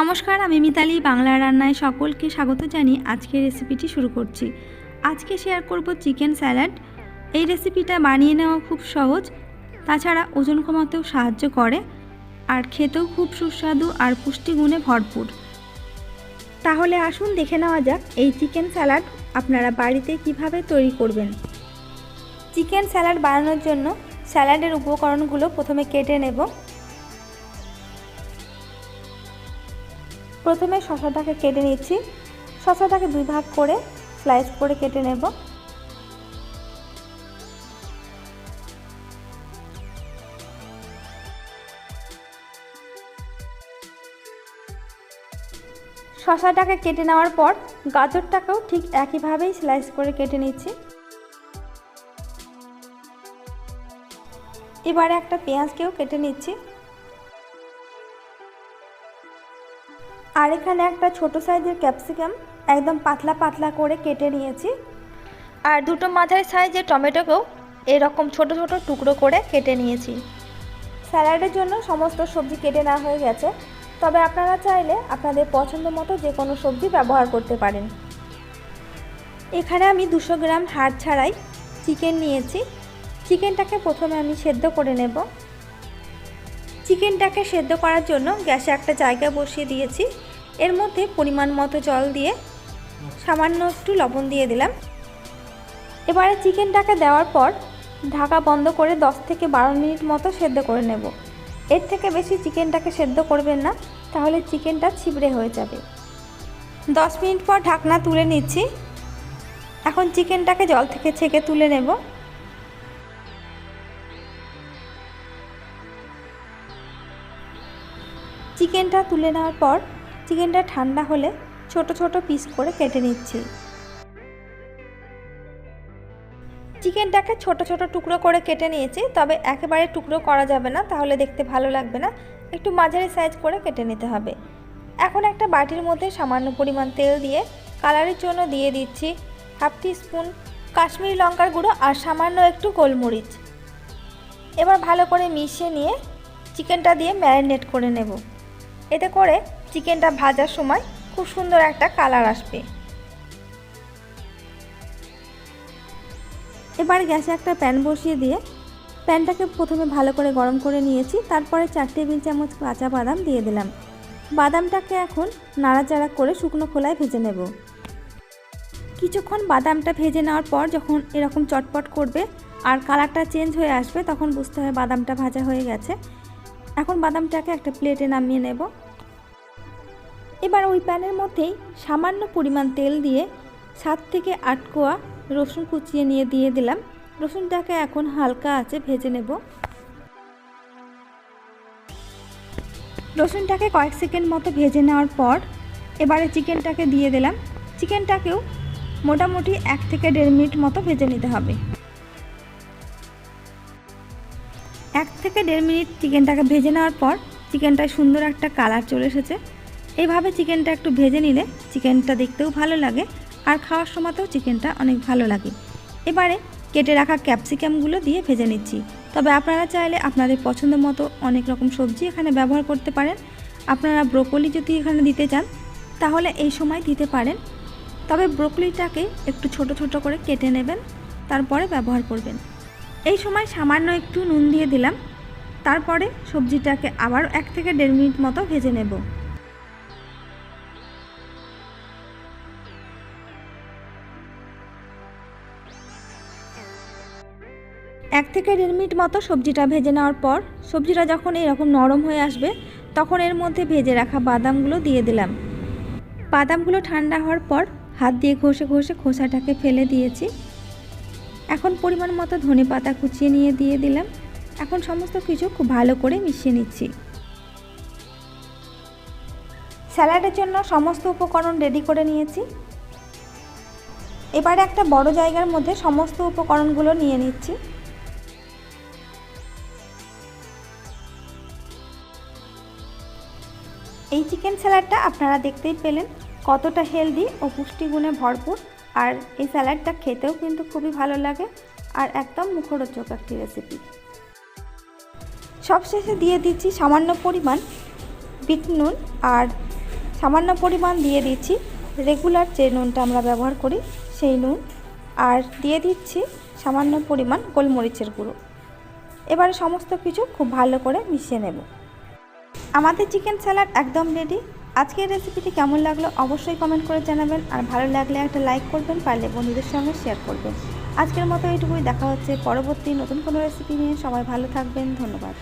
নমস্কার, আমি মিতালি, বাংলা রান্নায় সকলকে স্বাগত জানিয়ে আজকের রেসিপিটি শুরু করছি। আজকে শেয়ার করব চিকেন স্যালাড এই রেসিপিটা বানিয়ে নেওয়া খুব সহজ, তাছাড়া ওজন কমাতেও সাহায্য করে, আর খেতেও খুব সুস্বাদু আর পুষ্টিগুণে ভরপুর। তাহলে আসুন দেখে নেওয়া যাক এই চিকেন স্যালাড আপনারা বাড়িতে কীভাবে তৈরি করবেন। চিকেন স্যালাড বানানোর জন্য স্যালাডের উপকরণগুলো প্রথমে কেটে নেব। প্রথমে শশাটাকে কেটে নিচ্ছি। শশাটাকে দুই ভাগ করে স্লাইস করে কেটে নেব। শশাটাকে কেটে নেওয়ার পর গাজরটাকেও ঠিক একইভাবেই স্লাইস করে কেটে নিচ্ছি। এবারে একটা পেঁয়াজকেও কেটে নিচ্ছি। আর এখানে একটা ছোট সাইজের ক্যাপসিকাম একদম পাতলা পাতলা করে কেটে নিয়েছি। আর দুটো মাঝারি সাইজের টমেটোকেও এরকম ছোট ছোট টুকরো করে কেটে নিয়েছি। স্যালাডের জন্য সমস্ত সবজি কেটে নেওয়া হয়ে গেছে। তবে আপনারা চাইলে আপনাদের পছন্দ মতো যে কোনো সবজি ব্যবহার করতে পারেন। এখানে আমি দুশো গ্রাম হাড় ছাড়াই চিকেন নিয়েছি। চিকেনটাকে প্রথমে আমি সেদ্ধ করে নেব। চিকেনটাকে সেদ্ধ করার জন্য গ্যাসে একটা জায়গা বসিয়ে দিয়েছি। এর মধ্যে পরিমাণ মতো জল দিয়ে সামান্য একটু লবণ দিয়ে দিলাম। এবারে চিকেনটাকে দেওয়ার পর ঢাকা বন্ধ করে 10 থেকে বারো মিনিট মতো সেদ্ধ করে নেব। এর থেকে বেশি চিকেনটাকে সেদ্ধ করবেন না, তাহলে চিকেনটা ছিবড়ে হয়ে যাবে। 10 মিনিট পর ঢাকনা তুলে নিচ্ছি। এখন চিকেনটাকে জল থেকে ছেঁকে তুলে নেব। চিকেনটা তুলে নেওয়ার পর চিকেনটা ঠান্ডা হলে ছোট ছোট পিস করে কেটে নিচ্ছি। চিকেনটাকে ছোট ছোট টুকরো করে কেটে নিয়েছি, তবে একেবারে টুকরো করা যাবে না, তাহলে দেখতে ভালো লাগবে না। একটু মাঝারি সাইজ করে কেটে নিতে হবে। এখন একটা বাটির মধ্যে সামান্য পরিমাণ তেল দিয়ে কালারের জন্য দিয়ে দিচ্ছি হাফ টি স্পুন কাশ্মীরি লঙ্কার গুঁড়ো আর সামান্য একটু গোলমরিচ। এবার ভালো করে মিশিয়ে নিয়ে চিকেনটা দিয়ে ম্যারিনেট করে নেব। এতে করে চিকেনটা ভাজার সময় খুব সুন্দর একটা কালার আসবে। এবার গ্যাসে একটা প্যান বসিয়ে দিয়ে প্যানটাকে প্রথমে ভালো করে গরম করে নিয়েছি, তারপরে চার টেবিল চামচ কাঁচা বাদাম দিয়ে দিলাম। বাদামটাকে এখন নাড়াচাড়া করে শুকনো খোলায় ভেজে নেব। কিছুক্ষণ বাদামটা ভেজে নেওয়ার পর যখন এরকম চটপট করবে আর কালারটা চেঞ্জ হয়ে আসবে, তখন বুঝতে হবে বাদামটা ভাজা হয়ে গেছে। এখন বাদামটাকে একটা প্লেটে নামিয়ে নেব। এবার ওই প্যানের মধ্যেই সামান্য পরিমাণ তেল দিয়ে সাত থেকে আট কোয়া রসুন কুচিয়ে নিয়ে দিয়ে দিলাম। রসুনটাকে এখন হালকা আছে ভেজে নেব। রসুনটাকে কয়েক সেকেন্ড মতো ভেজে নেওয়ার পর এবারে চিকেনটাকে দিয়ে দিলাম। চিকেনটাকেও মোটামুটি এক থেকে দেড় মিনিট মতো ভেজে নিতে হবে। এক থেকে দেড় মিনিট চিকেনটাকে ভেজে নেওয়ার পর চিকেনটায় সুন্দর একটা কালার চলে এসেছে। এইভাবে চিকেনটা একটু ভেজে নিলে চিকেনটা দেখতেও ভালো লাগে আর খাওয়ার সময়তেও চিকেনটা অনেক ভালো লাগে। এবারে কেটে রাখা ক্যাপসিকামগুলো দিয়ে ভেজে নিচ্ছি। তবে আপনারা চাইলে আপনাদের পছন্দ মতো অনেক রকম সবজি এখানে ব্যবহার করতে পারেন। আপনারা ব্রোকলি যদি এখানে দিতে চান, তাহলে এই সময় দিতে পারেন। তবে ব্রোকলিটাকে একটু ছোট ছোট করে কেটে নেবেন, তারপরে ব্যবহার করবেন। এই সময় সামান্য একটু নুন দিয়ে দিলাম। তারপরে সবজিটাকে আবার এক থেকে দেড় মিনিট মতো ভেজে নেব। এক থেকে দেড় মিনিট মতো সবজিটা ভেজে নেওয়ার পর, সবজিটা যখন এরকম নরম হয়ে আসবে, তখন এর মধ্যে ভেজে রাখা বাদামগুলো দিয়ে দিলাম। বাদামগুলো ঠান্ডা হওয়ার পর হাত দিয়ে ঘষে ঘষে খোসাটাকে ফেলে দিয়েছি। এখন পরিমাণ মতো ধনে পাতা কুচিয়ে নিয়ে দিয়ে দিলাম। এখন সমস্ত কিছু খুব ভালো করে মিশিয়ে নিচ্ছি। স্যালাডের জন্য সমস্ত উপকরণ রেডি করে নিয়েছি। এবারে একটা বড় জায়গার মধ্যে সমস্ত উপকরণগুলো নিয়ে নিচ্ছি। এই চিকেন স্যালাডটা আপনারা দেখতেই পেলেন কতটা হেলদি ও পুষ্টিগুণে ভরপুর। আর এই স্যালাডটা খেতেও কিন্তু খুবই ভালো লাগে আর একদম মুখরোচক একটি রেসিপি সবশেষে দিয়ে দিচ্ছি সামান্য পরিমাণ বিট নুন আর সামান্য পরিমাণ দিয়ে দিচ্ছি রেগুলার যে নুনটা আমরা ব্যবহার করি সেই নুন। আর দিয়ে দিচ্ছি সামান্য পরিমাণ গোলমরিচের গুঁড়ো। এবারে সমস্ত কিছু খুব ভালো করে মিশিয়ে নেব। আমাদের চিকেন স্যালাড একদম রেডি আজকের রেসিপিটি কেমন লাগল অবশ্যই কমেন্ট করে জানাবেন। আর ভালো লাগলে একটা লাইক করবেন, পারলে বন্ধুদের সঙ্গে শেয়ার করবেন। আজকের মতো এইটুকুই, দেখা হচ্ছে পরবর্তী নতুন কোনো রেসিপি নিয়ে। সবাই ভালো থাকবেন, ধন্যবাদ।